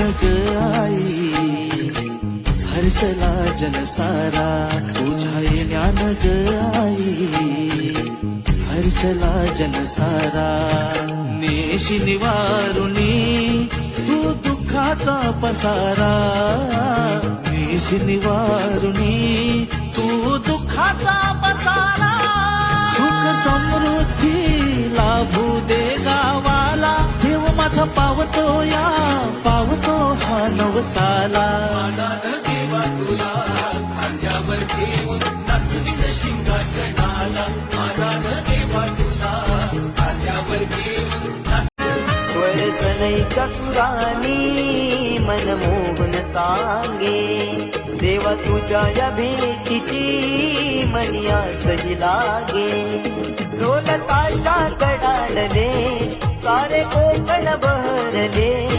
ग आई। हर्षला जनसारा तुझ्या ज्ञान ग आई। हर्षला जनसारा नेशी निवारुणी तू दुःखाचा पसारा। नेशी निवारुणी तू दुःखाचा पसारा। सुख समृद्धी लाभू दे गावाला देव माझा पावतो या हा नव चाला देवा तुला खांद्यावर घेऊन नाचविल शिंगासणाला मानान देवा तुला खांद्यावर घेऊन स्वर सनईच्या सुरानी मनमोहन सांगे. देवा तुझ्या या भेटीची मनिया सही लागे. ढोल ताशा कडाडले सारे कोकण बहरले.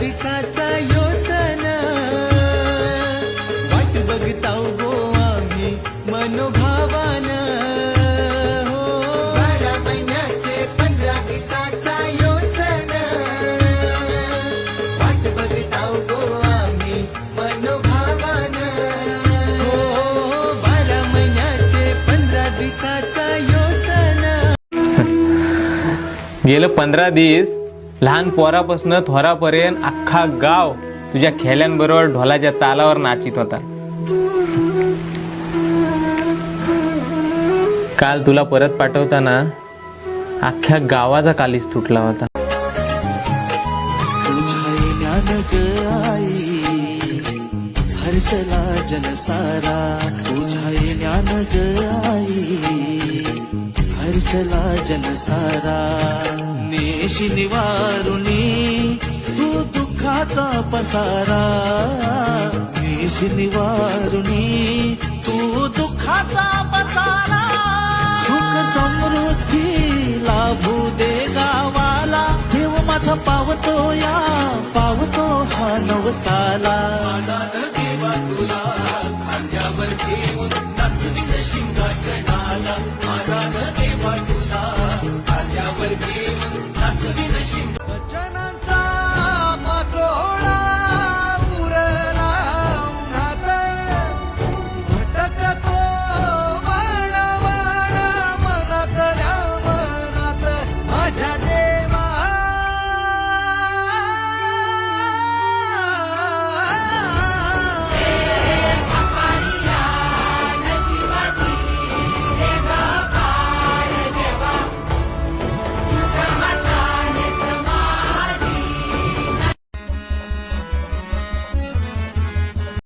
दिसाचा यो योसन वाट बघताव गो आम्ही मनोभावान. हो. बारा महिन्याचे पंधरा दिवसाचा योसन वाट बघताव गो आम्ही मनोभावान. हो बारा महिन्याचे पंधरा दिसाचा यो हो, हो, हो. योसन गेलं पंधरा दिवस लहान पोरापासून थोरापर्यंत अख्खा गाव तुझ्या खेळ्यांबरोबर ढोलाच्या तालावर नाचित होता. काल तुला परत पाठवताना अख्ख्या गावाचा कालीच तुटला होता. हर्षला जनसारा. तुझ्या ज्ञान आई हर्षला जनसारा नेशी निवारुणी तू दुःखाचा पसारा. नेशी निवारुणी तू दुःखाचा पसारा. सुख समृद्धी लाभू दे गावाला. देव माझा पावतो या पावतो हा नव देवा तुला खांद्यावर घेऊन नाचविल शिंगासणाला